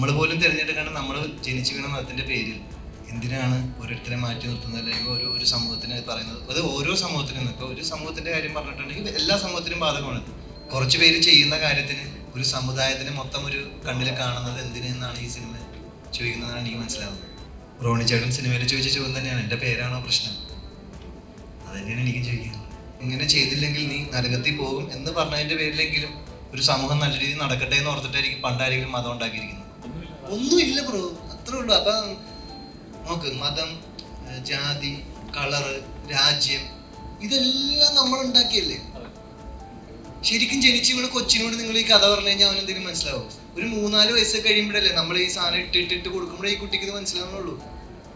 നമ്മൾ പോലും തിരഞ്ഞെടുക്കാണ്ട് നമ്മൾ ജനിച്ചു വീണ മതത്തിന്റെ പേരിൽ എന്തിനാണ് ഓരോരുത്തരെ മാറ്റി നിർത്തുന്നത്? അല്ലെങ്കിൽ ഓരോ ഒരു സമൂഹത്തിന് പറയുന്നത്? അത് ഓരോ സമൂഹത്തിനും ഇപ്പോൾ ഒരു സമൂഹത്തിന്റെ കാര്യം പറഞ്ഞിട്ടുണ്ടെങ്കിൽ എല്ലാ സമൂഹത്തിനും ബാധകമാണ്. കുറച്ച് പേര് ചെയ്യുന്ന കാര്യത്തിന് ഒരു സമുദായത്തിന് മൊത്തം ഒരു കണ്ണിൽ കാണുന്നത് എന്തിനെന്നാണ് ഈ സിനിമ ചോദിക്കുന്നതാണ് എനിക്ക് മനസ്സിലാവുന്നത്. റോണി ചേട്ടൻ സിനിമയിൽ ചോദിച്ച ചോദ്യം തന്നെയാണ്. എന്റെ പേരാണോ പ്രശ്നം? അതന്നെയാണ് എനിക്ക് ചോദിക്കുന്നത്. ഇങ്ങനെ ചെയ്തില്ലെങ്കിൽ നീ നരകത്തിൽ പോകും എന്ന് പറഞ്ഞതിന്റെ പേരിലെങ്കിലും ഒരു സമൂഹം നല്ല രീതിയിൽ നടക്കട്ടെ എന്ന് ഓർത്തിട്ടായിരിക്കും പണ്ടായിരിക്കും മതം ഉണ്ടാക്കിയിരിക്കുന്നത്. ഒന്നുമില്ല ബ്രോ അത്രേ ഉള്ളൂ. അപ്പൊ നോക്ക് മതം ജാതി കളറ് രാജ്യം ഇതെല്ലാം നമ്മൾ ഉണ്ടാക്കിയല്ലേ? ശരിക്കും ജനിച്ച് വീണ കൊച്ചിനോട് നിങ്ങൾ ഈ കഥ പറഞ്ഞു കഴിഞ്ഞാൽ അവൻ എന്തെങ്കിലും മനസ്സിലാവും. ഒരു മൂന്നാൽ വയസ്സ് കഴിയുമ്പോഴല്ലേ നമ്മൾ ഈ സാധനം ഇട്ട് ഇട്ട് ഇട്ട് കൊടുക്കുമ്പോഴേ ഈ കുട്ടിക്ക് ഇത് മനസ്സിലാവുന്നുള്ളൂ.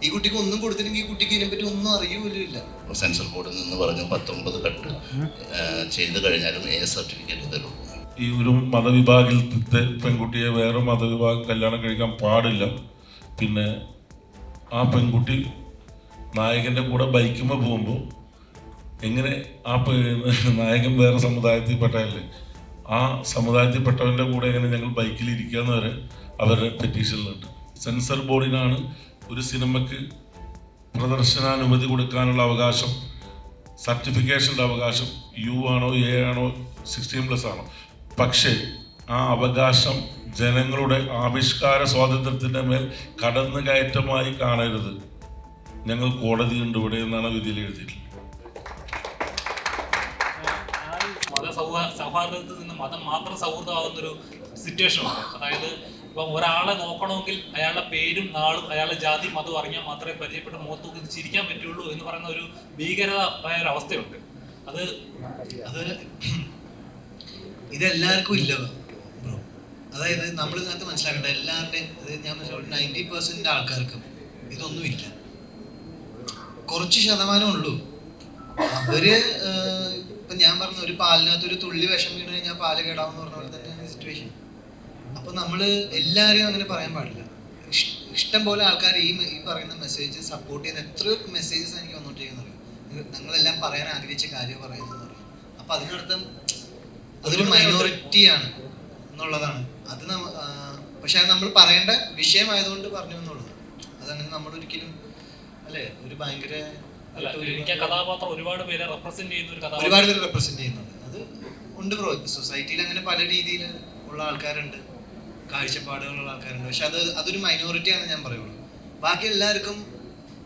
ഈ കുട്ടിക്ക് ഒന്നും കൊടുത്തില്ലെങ്കിൽ ഈ കുട്ടിക്ക് ഇതിനെ പറ്റി ഒന്നും അറിയൂല്ല സെൻസർ ബോർഡിൽ നിന്ന് പറഞ്ഞു പത്തൊമ്പത് കട്ട് ചെയ്ത് കഴിഞ്ഞാലും എ സർട്ടിഫിക്കറ്റ് തരും. ഈ ഒരു മതവിഭാഗത്തിൽ പെൺകുട്ടിയെ വേറെ മതവിഭാഗം കല്യാണം കഴിക്കാൻ പാടില്ല. പിന്നെ ആ പെൺകുട്ടി നായകന്റെ കൂടെ ബൈക്കുമ്പോൾ പോകുമ്പോൾ എങ്ങനെ ആ നായകൻ വേറെ സമുദായത്തിൽപ്പെട്ടതല്ലേ ആ സമുദായത്തിൽപ്പെട്ടവന്റെ കൂടെ എങ്ങനെ ഞങ്ങൾ ബൈക്കിൽ ഇരിക്കാന്ന് വരെ അവരുടെ പെറ്റീഷനിലുണ്ട്. സെൻസർ ബോർഡിനാണ് ഒരു സിനിമയ്ക്ക് പ്രദർശനാനുമതി കൊടുക്കാനുള്ള അവകാശം സർട്ടിഫിക്കേഷന്റെ അവകാശം യു ആണോ എ ആണോ സിക്സ്റ്റീൻ പ്ലസ് ആണോ? പക്ഷേ ആ അവകാശം ജനങ്ങളുടെ ആവിഷ്കാര സ്വാതന്ത്ര്യത്തിന്റെ മേൽ കടന്നു കയറ്റമായി കാണരുത്. ഞങ്ങൾ കോടതിയുണ്ട് ഇവിടെ എന്നാണ് വിധിയിൽ എഴുതിയിട്ടുള്ളത്. സൗഹാർദ്ദത്തിൽ നിന്ന് മതം മാത്രം സൗഹൃദമാകുന്ന ഒരു സിറ്റുവേഷൻ അതായത് ഇപ്പം ഒരാളെ നോക്കണമെങ്കിൽ അയാളുടെ പേരും നാളും അയാളുടെ ജാതി മതവും അറിഞ്ഞാൽ മാത്രമേ പരിചയപ്പെട്ട് മുഖത്ത് നോക്കി ചിരിക്കാൻ പറ്റുള്ളൂ എന്ന് പറയുന്ന ഒരു ഭീകരമായ ഒരു അവസ്ഥയുണ്ട്. അത് അത് ഇതെല്ലാവർക്കും ഇല്ല ബ്രോ അതായത് നമ്മൾ ഇതിനകത്ത് മനസ്സിലാക്കേണ്ട എല്ലാവരുടെയും അതായത് ഞാൻ നയന്റി പെർസെന്റ് ആൾക്കാർക്കും ഇതൊന്നും ഇല്ല. കുറച്ച് ശതമാനം ഉള്ളൂ. അവർ ഇപ്പൊ ഞാൻ പറഞ്ഞ ഒരു പാലിനകത്ത് ഒരു തുള്ളി വിഷം വീണ് കഴിഞ്ഞാൽ പാൽ കേടാമെന്ന് പറഞ്ഞ പോലെ തന്നെയാണ് സിറ്റുവേഷൻ അപ്പൊ നമ്മൾ എല്ലാവരെയും അങ്ങനെ പറയാൻ പാടില്ല. ഇഷ്ടം പോലെ ആൾക്കാർ ഈ ഈ പറയുന്ന മെസ്സേജ് സപ്പോർട്ട് ചെയ്യുന്ന എത്രയോ മെസ്സേജസ് എനിക്ക് വന്നോണ്ടിരിക്കുന്നത് നിങ്ങളെല്ലാം പറയാൻ ആഗ്രഹിച്ച കാര്യം പറയുന്നത് അപ്പൊ അതിനർത്ഥം അതൊരു മൈനോറിറ്റിയാണ് എന്നുള്ളതാണ്. അത് പക്ഷെ അത് നമ്മൾ പറയേണ്ട വിഷയമായതുകൊണ്ട് പറഞ്ഞു എന്നുള്ളത് അതങ്ങനെ നമ്മൾ ഒരിക്കലും അല്ലേ ഒരു ഭയങ്കര കഥാപാത്രം ഒരുപാട് പേരെ റെപ്രസെന്റ് ചെയ്യുന്ന ഒരു കഥാപാത്രം. ഒരുപാട് പേര് റെപ്രസെന്റ് ചെയ്യുന്നുണ്ട്. അത് ഉണ്ട് ബ്രോ സൊസൈറ്റിയിൽ അങ്ങനെ പല രീതിയിൽ ഉള്ള ആൾക്കാരുണ്ട്. കാഴ്ചപ്പാടുകളുള്ള ആൾക്കാരുണ്ട്. പക്ഷെ അത് അതൊരു മൈനോറിറ്റി ആണ് ഞാൻ പറയുള്ളൂ. ബാക്കി എല്ലാവർക്കും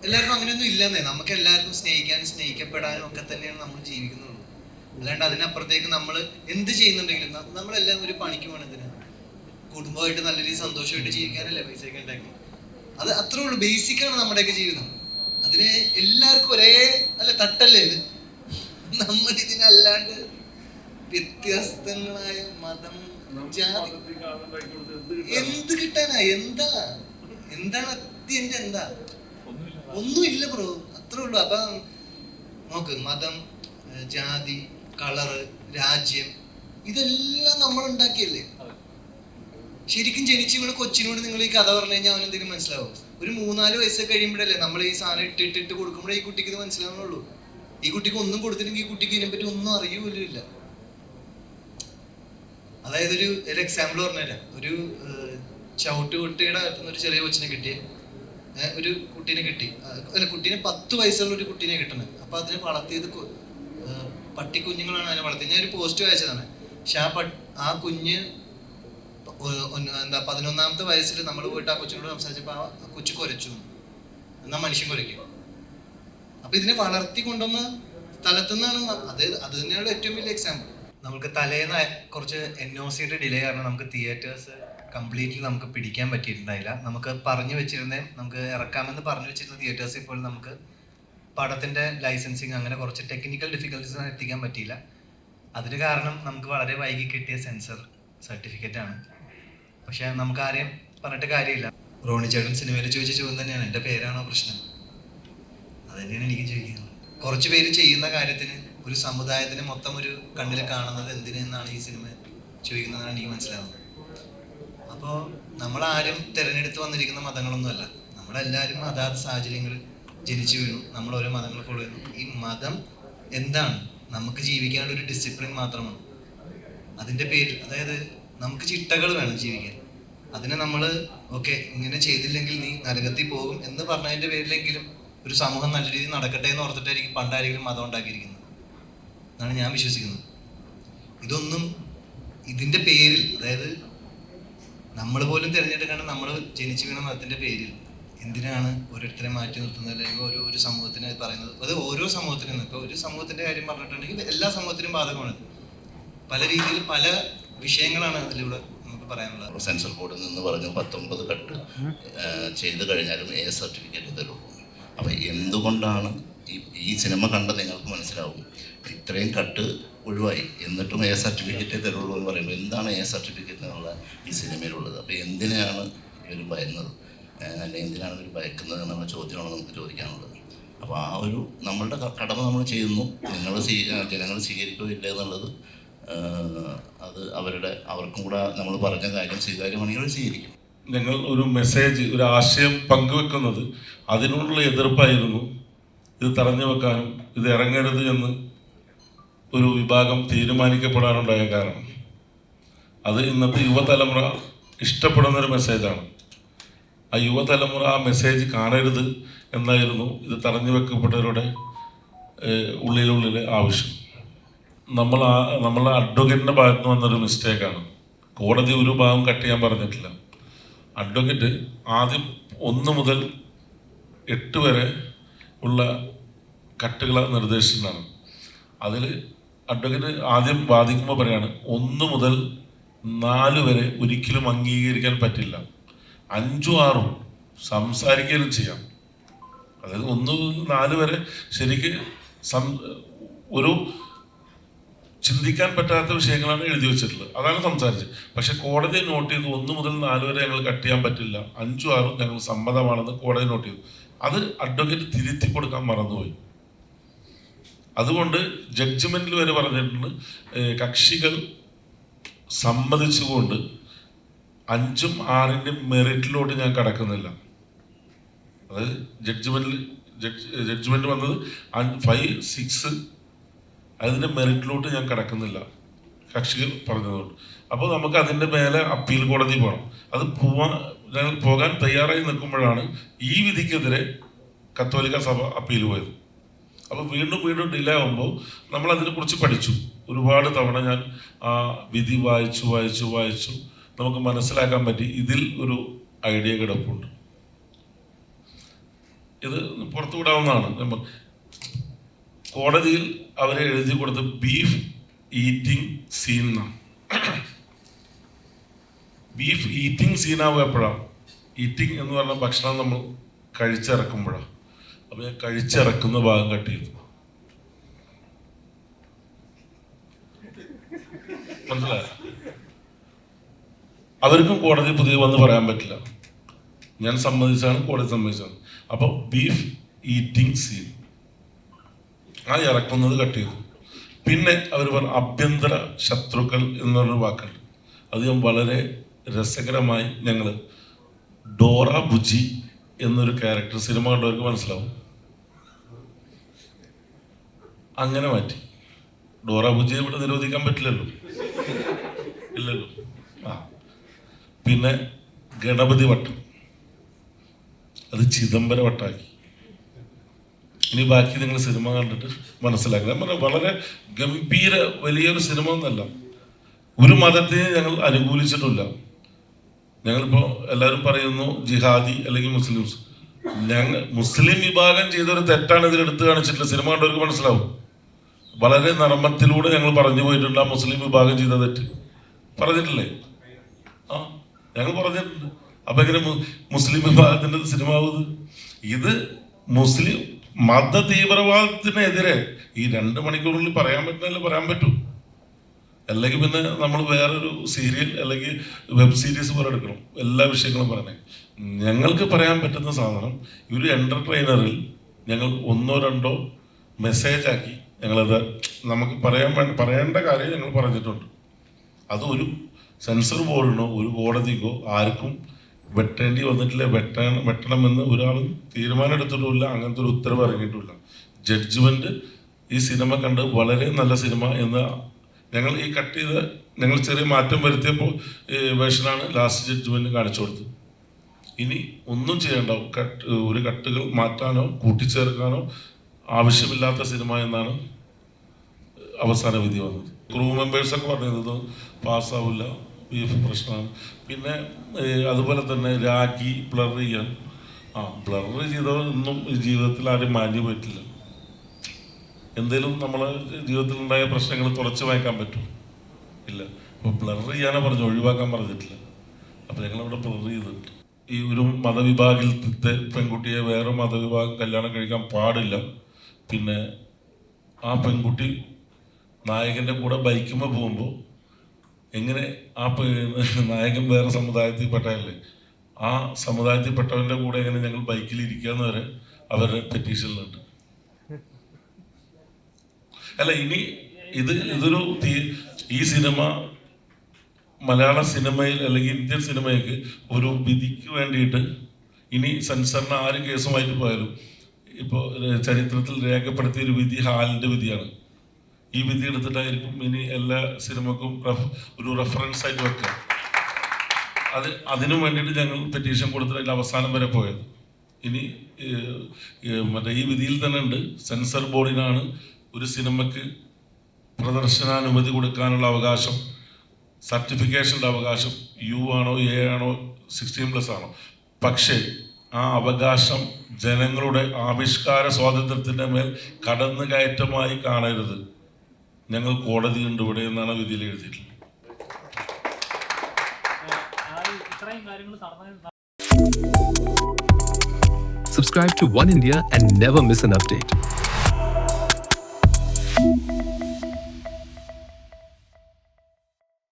എല്ലാവർക്കും അങ്ങനെയൊന്നും ഇല്ലെന്നേ. നമുക്ക് എല്ലാവർക്കും സ്നേഹിക്കാനും സ്നേഹിക്കപ്പെടാനും ഒക്കെ തന്നെയാണ് നമ്മൾ ജീവിക്കുന്നുള്ളൂ അല്ലാണ്ട് അതിനപ്പുറത്തേക്ക് നമ്മൾ എന്ത് ചെയ്യുന്നുണ്ടെങ്കിലും നമ്മളെല്ലാം ഒരു പണിക്ക് വേണം കുടുംബമായിട്ട് നല്ല രീതിയിൽ സന്തോഷമായിട്ട് ജീവിക്കാനല്ലേ പൈസയൊക്കെ ഉണ്ടാക്കി അത് അത്രേ ഉള്ളൂ. ബേസിക്കാണ് നമ്മുടെയൊക്കെ ജീവിതം. അതിന് എല്ലാവർക്കും ഒരേ അല്ല തട്ടല്ലേ ഇത്? നമ്മൾ ഇതിനല്ലാണ്ട് വ്യത്യസ്തങ്ങളായ മതം ജാതി എന്ത് കിട്ടാനാ? എന്താ എന്താണ് അത്യന്റെ എന്താ? ഒന്നുമില്ല. ബ്രോ. അത്രേ ഉള്ളൂ. അപ്പൊ നോക്ക് മതം ജാതി കളറ് രാജ്യം ഇതെല്ലാം നമ്മൾ ഉണ്ടാക്കിയല്ലേ ശരിക്കും ജനിച്ച് ഇവിടെ കൊച്ചിനോട് നിങ്ങൾ ഈ കഥ പറഞ്ഞു കഴിഞ്ഞാൽ അവൻ എന്തെങ്കിലും മനസ്സിലാവും. ഒരു മൂന്നാൽ വയസ്സ് കഴിയുമ്പോഴല്ലേ നമ്മൾ ഈ സാധനം ഇട്ട് ഇട്ട് ഇട്ട് കൊടുക്കുമ്പോഴേ ഈ കുട്ടിക്ക് ഇത് മനസ്സിലാവുന്നുള്ളൂ. ഈ കുട്ടിക്ക് ഒന്നും കൊടുത്തില്ലെങ്കിൽ ഈ കുട്ടിക്ക് ഇതിനെപ്പറ്റി ഒന്നും അറിയൂലും ഇല്ല. അതായത് ഒരു ഒരു എക്സാമ്പിൾ പറഞ്ഞുതരാം. ഒരു ചവിട്ട് ചവിട്ടുകുട്ടിയുടെ അടുത്തുനിന്ന് ഒരു ചെറിയ കൊച്ചിനെ കിട്ടിയ. ഒരു കുട്ടീനെ കിട്ടി. അല്ല കുട്ടീനെ പത്ത് വയസ്സുള്ള ഒരു കുട്ടീനെ കിട്ടണം. അപ്പൊ അതിനെ വളർത്തിയത് പട്ടിക്കുഞ്ഞുങ്ങളാണ് അതിനെ വളർത്തിയത്. ഞാൻ ഒരു പോസ്റ്റ് വായിച്ചതാണ്. പക്ഷെ ആ പട്ട് ആ കുഞ്ഞ് എന്താ പതിനൊന്നാമത്തെ വയസ്സിൽ നമ്മൾ പോയിട്ട് ആ കൊച്ചിനോട് സംസാരിച്ചപ്പോൾ ആ കൊച്ചു കുരച്ചു. എന്നാ മനുഷ്യൻ കുരയ്ക്കും. അപ്പൊ ഇതിനെ വളർത്തി കൊണ്ടുവന്ന സ്ഥലത്തു നിന്നാണ് അത് അത് തന്നെയാണ് ഏറ്റവും വലിയ എക്സാമ്പിൾ നമുക്ക് തലേന്ന് കുറച്ച് എൻ ഒ സിയുടെ ഡിലേ കാരണം നമുക്ക് തിയേറ്റേഴ്സ് കംപ്ലീറ്റ്ലി നമുക്ക് പിടിക്കാൻ പറ്റിയിട്ടുണ്ടായില്ല. നമുക്ക് പറഞ്ഞു വെച്ചിരുന്നേ നമുക്ക് ഇറക്കാമെന്ന് പറഞ്ഞു വെച്ചിരുന്ന തിയേറ്റേഴ്സ് ഇപ്പോൾ നമുക്ക് പടത്തിന്റെ ലൈസൻസിങ് അങ്ങനെ കുറച്ച് ടെക്നിക്കൽ ഡിഫിക്കൽട്ടീസ് എത്തിക്കാൻ പറ്റിയില്ല. അതിന് കാരണം നമുക്ക് വളരെ വൈകി കിട്ടിയ സെൻസർ സർട്ടിഫിക്കറ്റ് ആണ്. പക്ഷെ നമുക്ക് ആരെയും പറഞ്ഞിട്ട് കാര്യമില്ല. റോണി ചേട്ടൻ സിനിമയിൽ ചോദിച്ച ചോദ്യം തന്നെയാണ്. എന്റെ പേരാണോ പ്രശ്നം? അത് തന്നെയാണ് എനിക്ക് ചോദിക്കുന്നത്. കുറച്ച് പേര് ചെയ്യുന്ന കാര്യത്തിന് ഒരു സമുദായത്തിന് മൊത്തം ഒരു കണ്ണിൽ കാണുന്നത് എന്തിനെന്നാണ് ഈ സിനിമ ചോദിക്കുന്നതെന്നാണ് എനിക്ക് മനസ്സിലാവുന്നത്. അപ്പോൾ നമ്മളാരും തിരഞ്ഞെടുത്ത് വന്നിരിക്കുന്ന മതങ്ങളൊന്നുമല്ല. നമ്മളെല്ലാവരും അതാത് സാഹചര്യങ്ങളിൽ ജനിച്ചു വീണു. നമ്മൾ ഓരോ മതങ്ങൾ ഫോളോ ചെയ്യുന്നു. ഈ മതം എന്താണ്? നമുക്ക് ജീവിക്കാനുള്ള ഒരു ഡിസിപ്ലിൻ മാത്രമാണ്. അതിന്റെ പേര് അതായത് നമുക്ക് ചിട്ടകൾ വേണം ജീവിക്കാൻ. അതിനെ നമ്മൾ ഓക്കെ ഇങ്ങനെ ചെയ്തില്ലെങ്കിൽ നീ നരകത്തിൽ പോകും എന്ന് പറഞ്ഞതിന്റെ പേരിലെങ്കിലും ഒരു സമൂഹം നല്ല രീതിയിൽ നടക്കട്ടെ എന്ന് ഓർത്തിട്ടായിരിക്കും പണ്ടാരെങ്കിലും മതം ഉണ്ടാക്കിയിരിക്കുന്നത്. എന്നാണ് ഞാൻ വിശ്വസിക്കുന്നത്. ഇതൊന്നും ഇതിന്റെ പേരിൽ അതായത് നമ്മൾ പോലും തിരഞ്ഞെടുക്കാണ്ട് നമ്മൾ ജനിച്ചു വീണ മതത്തിന്റെ പേരിൽ എന്തിനാണ് ഓരോരുത്തരെ മാറ്റി നിർത്തുന്നത്? അല്ലെങ്കിൽ ഓരോ ഒരു സമൂഹത്തിന് പറയുന്നത്? അത് ഓരോ സമൂഹത്തിനും ഇപ്പോൾ ഒരു സമൂഹത്തിന്റെ കാര്യം പറഞ്ഞിട്ടുണ്ടെങ്കിൽ എല്ലാ സമൂഹത്തിനും ബാധകമാണ്. പല രീതിയിൽ പല വിഷയങ്ങളാണ് അതിലൂടെ നമുക്ക് പറയാനുള്ളത്. സെൻസർ ബോർഡിൽ നിന്ന് പറഞ്ഞു പത്തൊമ്പത് കട്ട് ചെയ്തു ചെയ്ത് കഴിഞ്ഞാലും എ സർട്ടിഫിക്കറ്റ് തരുള്ളൂ. അപ്പോൾ എന്തുകൊണ്ടാണ് ഈ ഈ സിനിമ കണ്ട നിങ്ങൾക്ക് മനസ്സിലാവും? ഇത്രയും കട്ട് ഒഴിവായി. എന്നിട്ടും എ സർട്ടിഫിക്കറ്റ് തരുള്ളൂ എന്ന് പറയുമ്പോൾ എന്താണ് എ സർട്ടിഫിക്കറ്റ് എന്നുള്ള ഈ സിനിമയിലുള്ളത്? അപ്പോൾ എന്തിനാണ് ഇവർ ഭയന്നത്? അല്ലെങ്കിൽ എന്തിനാണ് ഇവർ ഭയക്കുന്നത് എന്നുള്ള ചോദ്യമാണ് നമുക്ക് ചോദിക്കാനുള്ളത്. അപ്പോൾ ആ ഒരു നമ്മളുടെ കടമ നമ്മൾ ചെയ്യുന്നു. നിങ്ങൾ സ്വീ ജനങ്ങൾ സ്വീകരിക്കുകയോ ഇല്ല എന്നുള്ളത് അത് അവരുടെ അവർക്കും കൂടെ നമ്മൾ പറഞ്ഞ കാര്യം സ്വീകാര്യമാണെങ്കിൽ അവർ സ്വീകരിക്കും. ഞങ്ങൾ ഒരു മെസ്സേജ് ഒരു ആശയം പങ്കുവെക്കുന്നത് അതിനോടുള്ള എതിർപ്പായിരുന്നു. ഇത് തടഞ്ഞു വെക്കാനും ഇത് ഇറങ്ങരുത് എന്ന് ഒരു വിഭാഗം തീരുമാനിക്കപ്പെടാനുണ്ടായ കാരണം. അത് ഇന്നത്തെ യുവതലമുറ ഇഷ്ടപ്പെടുന്നൊരു മെസ്സേജാണ്. ആ യുവതലമുറ ആ മെസ്സേജ് കാണരുത് എന്നായിരുന്നു ഇത് തടഞ്ഞു വെക്കപ്പെട്ടവരുടെ ഉള്ളിലുള്ളിൽ ആവശ്യം. നമ്മൾ ആ നമ്മൾ അഡ്വക്കേറ്റിന്റെ ഭാഗത്ത് വന്നൊരു മിസ്റ്റേക്കാണ് കോടതി ഒരു ഭാഗം കട്ട് ചെയ്യാൻ പറഞ്ഞിട്ടില്ല. അഡ്വക്കേറ്റ് ആദ്യം ഒന്ന് മുതൽ എട്ട് വരെ ഉള്ള കട്ടുകൾ നിർദ്ദേശിച്ചതാണ് അതിൽ അഡ്വക്കേറ്റ് ആദ്യം വാദിക്കുമ്പോൾ പറയാണ് ഒന്ന് മുതൽ നാല് വരെ ഒരിക്കലും അംഗീകരിക്കാൻ പറ്റില്ല. അഞ്ചും ആറും സംസാരിക്കുകയും ചെയ്യാം. അതായത് ഒന്ന് നാല് വരെ ശരിക്ക് സം ഒരു ചിന്തിക്കാൻ പറ്റാത്ത വിഷയങ്ങളാണ് എഴുതി വെച്ചിട്ടുള്ളത്. അതാണ് സംസാരിച്ചത്. പക്ഷെ കോടതി നോട്ട് ചെയ്തു ഒന്ന് മുതൽ നാല് വരെ ഞങ്ങൾ കട്ട് ചെയ്യാൻ പറ്റില്ല. അഞ്ചും ആറും ഞങ്ങൾ സമ്മതമാണെന്ന് കോടതി നോട്ട് ചെയ്തു. അത് അഡ്വക്കേറ്റ് തിരുത്തി കൊടുക്കാൻ മറന്നുപോയി. അതുകൊണ്ട് ജഡ്ജ്മെന്റിൽ വരെ പറഞ്ഞിട്ടുണ്ട് കക്ഷികൾ സമ്മതിച്ചുകൊണ്ട് അഞ്ചും ആറിന്റെ മെറിറ്റിലോട്ട് ഞാൻ കടക്കുന്നില്ല. അതായത് ജഡ്ജ് ജഡ്ജ്മെന്റ് വന്നത് ഫൈവ് സിക്സ് അതിന്റെ മെറിറ്റിലോട്ട് ഞാൻ കടക്കുന്നില്ല. കക്ഷികൾ പറഞ്ഞതുകൊണ്ട്. അപ്പോൾ നമുക്ക് അതിന്റെ മേലെ അപ്പീൽ കോടതി പോകണം അത് പോവാൻ പോകാൻ തയ്യാറായി നിൽക്കുമ്പോഴാണ് ഈ വിധിക്കെതിരെ കത്തോലിക്ക സഭ അപ്പീൽ പോയത്. അപ്പോൾ വീണ്ടും വീണ്ടും ഡിലേ ആകുമ്പോൾ നമ്മൾ അതിനെക്കുറിച്ച് പഠിച്ചു. ഒരുപാട് തവണ ഞാൻ ആ വിധി വായിച്ചു വായിച്ചു വായിച്ചു. നമുക്ക് മനസ്സിലാക്കാൻ പറ്റി ഇതിൽ ഒരു ഐഡിയ കിടപ്പുണ്ട്. ഇത് പുറത്തു വിടാവുന്നതാണ് കോടതിയിൽ അവരെ എഴുതി കൊടുത്ത് ബീഫ് ഈറ്റിംഗ് സീൻ എന്നാണ് ബീഫ് ഈറ്റിംഗ് സീനാവുക എപ്പോഴാണ് ഈറ്റിംഗ് എന്ന് പറഞ്ഞ ഭക്ഷണം നമ്മൾ കഴിച്ചിറക്കുമ്പോഴാണ് അപ്പോൾ ഞാൻ കഴിച്ചിറക്കുന്ന ഭാഗം കട്ട് ചെയ്തു. മനസ്സിലായോ? അവർക്കും കോടതി പുതിയ വന്ന് പറയാൻ പറ്റില്ല. ഞാൻ സമ്മതിച്ചാണ് കോടതി സമ്മതിച്ചാണ് അപ്പോൾ ബീഫ് ഈറ്റിംഗ് സീൻ ആ ഇറക്കുന്നത് കട്ട് ചെയ്തു. പിന്നെ അവർ പറഞ്ഞു അഭ്യന്തര ശത്രുക്കൾ എന്നൊരു വാക്കുണ്ട്. അത് ഞാൻ വളരെ രസകരമായി ഞങ്ങൾ ഡോറ ബുജി എന്നൊരു ക്യാരക്ടർ സിനിമ കണ്ടവർക്ക് മനസ്സിലാവും. അങ്ങനെ മാറ്റി. ഡോറ ബുജിയെ ഇവിടെ നിരോധിക്കാൻ പറ്റില്ലല്ലോ. ഇല്ലല്ലോ. ആ. പിന്നെ ഗണപതി വട്ടം. അത് ചിദംബര വട്ടാക്കി. ഇനി ബാക്കി നിങ്ങൾ സിനിമ കണ്ടിട്ട് മനസ്സിലാക്കുക വളരെ ഗംഭീര വലിയൊരു സിനിമ ഒന്നല്ല. ഒരു മതത്തിന് ഞങ്ങൾ അനുകൂലിച്ചിട്ടില്ല. ഞങ്ങളിപ്പോൾ എല്ലാവരും പറയുന്നു ജിഹാദി അല്ലെങ്കിൽ മുസ്ലിംസ്. ഞങ്ങൾ മുസ്ലിം വിഭാഗം ചെയ്തൊരു തെറ്റാണ് ഇതിൽ എടുത്തു കാണിച്ചിട്ടില്ല സിനിമ കണ്ടവർക്ക് മനസ്സിലാവും. വളരെ നർമ്മത്തിലൂടെ ഞങ്ങൾ പറഞ്ഞു പോയിട്ടുണ്ട് ആ മുസ്ലിം വിഭാഗം ചെയ്ത തെറ്റ്. പറഞ്ഞിട്ടില്ലേ? ആ. ഞങ്ങൾ പറഞ്ഞിട്ടുണ്ട് അപ്പൊ എങ്ങനെ മുസ്ലിം വിഭാഗത്തിന്റെ സിനിമ ആവുന്നത് ഇത് മുസ്ലിം മത തീവ്രവാദത്തിനെതിരെ ഈ രണ്ട് മണിക്കൂറിനുള്ളിൽ പറയാൻ പറ്റുന്നല്ലേ പറയാൻ പറ്റൂ? അല്ലെങ്കിൽ പിന്നെ നമ്മൾ വേറൊരു സീരിയൽ അല്ലെങ്കിൽ വെബ് സീരീസ് പോലെ എടുക്കണം എല്ലാ വിഷയങ്ങളും പറഞ്ഞേ ഞങ്ങൾക്ക് പറയാൻ പറ്റുന്ന സാധനം ഈ ഒരു എന്റർടൈനറിൽ ഞങ്ങൾ ഒന്നോ രണ്ടോ മെസ്സേജ് ആക്കി ഞങ്ങളത് നമുക്ക് പറയാൻ പറയേണ്ട കാര്യം ഞങ്ങൾ പറഞ്ഞിട്ടുണ്ട്. അതൊരു സെൻസർ ബോർഡിനോ ഒരു കോടതിക്കോ ആർക്കും വെട്ടേണ്ടി വന്നിട്ടില്ല. വെട്ട വെട്ടണമെന്ന് ഒരാളും തീരുമാനം എടുത്തിട്ടുമില്ല അങ്ങനത്തെ ഒരു ഉത്തരവ് ഇറങ്ങിയിട്ടുമില്ല. ജഡ്ജ്മെന്റ് ഈ സിനിമ കണ്ട് വളരെ നല്ല സിനിമ എന്ന് ഞങ്ങൾ ഈ കട്ട് ചെയ്ത് ഞങ്ങൾ ചെറിയ മാറ്റം വരുത്തിയപ്പോൾ വേഷനാണ് ലാസ്റ്റ് ജഡ്ജ്മെന്റ് കാണിച്ചു കൊടുത്തത്. ഇനി ഒന്നും ചെയ്യേണ്ട കട്ട് ഒരു കട്ടുകൾ മാറ്റാനോ കൂട്ടിച്ചേർക്കാനോ ആവശ്യമില്ലാത്ത സിനിമ എന്നാണ് അവസാന വിധി വന്നത്. ക്രൂ മെമ്പേഴ്സൊക്കെ പറഞ്ഞത് ഇത് പാസ്സാവില്ല പി പ്രശ്നം പിന്നെ അതുപോലെ തന്നെ രാഖി ബ്ലർ ചെയ്യാൻ. ആ ബ്ലർ ചെയ്തതൊന്നും ജീവിതത്തിൽ ആരും മാറ്റി പറ്റില്ല എന്തേലും നമ്മളെ ജീവിതത്തിലുണ്ടായ പ്രശ്നങ്ങൾ തുടച്ചു വായിക്കാൻ പറ്റും. ഇല്ല. അപ്പോൾ ബ്ലർ ചെയ്യാനാണ് പറഞ്ഞു ഒഴിവാക്കാൻ പറഞ്ഞിട്ടില്ല. അപ്പോൾ ഞങ്ങളവിടെ ബ്ലർ ചെയ്തിട്ടുണ്ട് ഈ ഒരു മതവിഭാഗത്തിലത്തെ പെൺകുട്ടിയെ വേറെ മതവിഭാഗം കല്യാണം കഴിക്കാൻ പാടില്ല. പിന്നെ ആ പെൺകുട്ടി നായകന്റെ കൂടെ ബൈക്കുമ്പോൾ പോകുമ്പോൾ എങ്ങനെ ആ നായകൻ വേറെ സമുദായത്തിൽപ്പെട്ടതല്ലേ? ആ സമുദായത്തിൽപ്പെട്ടവന്റെ കൂടെ എങ്ങനെ ഞങ്ങൾ ബൈക്കിൽ ഇരിക്കാന്ന് വരെ അവരുടെ പെറ്റീഷനിലുണ്ട് അല്ല ഇനി ഇത് ഇതൊരു ഈ സിനിമ മലയാള സിനിമയിൽ അല്ലെങ്കിൽ ഇന്ത്യൻ സിനിമയ്ക്ക് ഒരു വിധിക്ക് വേണ്ടിയിട്ട് ഇനി സെൻസറിന് ആര് കേസുമായിട്ട് പോയാലും ഇപ്പോൾ ചരിത്രത്തിൽ രേഖപ്പെടുത്തിയ ഒരു വിധി ഹാലിന്റെ വിധിയാണ്. ഈ വിധി എടുത്തിട്ടായിരിക്കും ഇനി എല്ലാ സിനിമക്കും ഒരു റെഫറൻസ് ആയിട്ട് വെക്കുക. അത് അതിനു വേണ്ടിയിട്ട് ഞങ്ങൾ പെറ്റീഷൻ കൊടുത്തിട്ട് അവസാനം വരെ പോയത്. ഇനി മറ്റേ ഈ വിധിയിൽ തന്നെ ഉണ്ട്. സെൻസർ ബോർഡിനാണ് ഒരു സിനിമയ്ക്ക് പ്രദർശനാനുമതി കൊടുക്കാനുള്ള അവകാശം സർട്ടിഫിക്കേഷന്റെ അവകാശം യു ആണോ എ ആണോ സിക്സ്റ്റീൻ പ്ലസ് ആണോ. പക്ഷേ ആ അവകാശം ജനങ്ങളുടെ ആവിഷ്കാര സ്വാതന്ത്ര്യത്തിന്റെ മേൽ കടന്നു കയറ്റമായി കാണരുത്. ഞങ്ങൾ കോടതി ഉണ്ട് ഇവിടെ എന്നാണ് വിധിയിൽ എഴുതിയിട്ടുള്ളത് Subscribe to One India and never miss an update.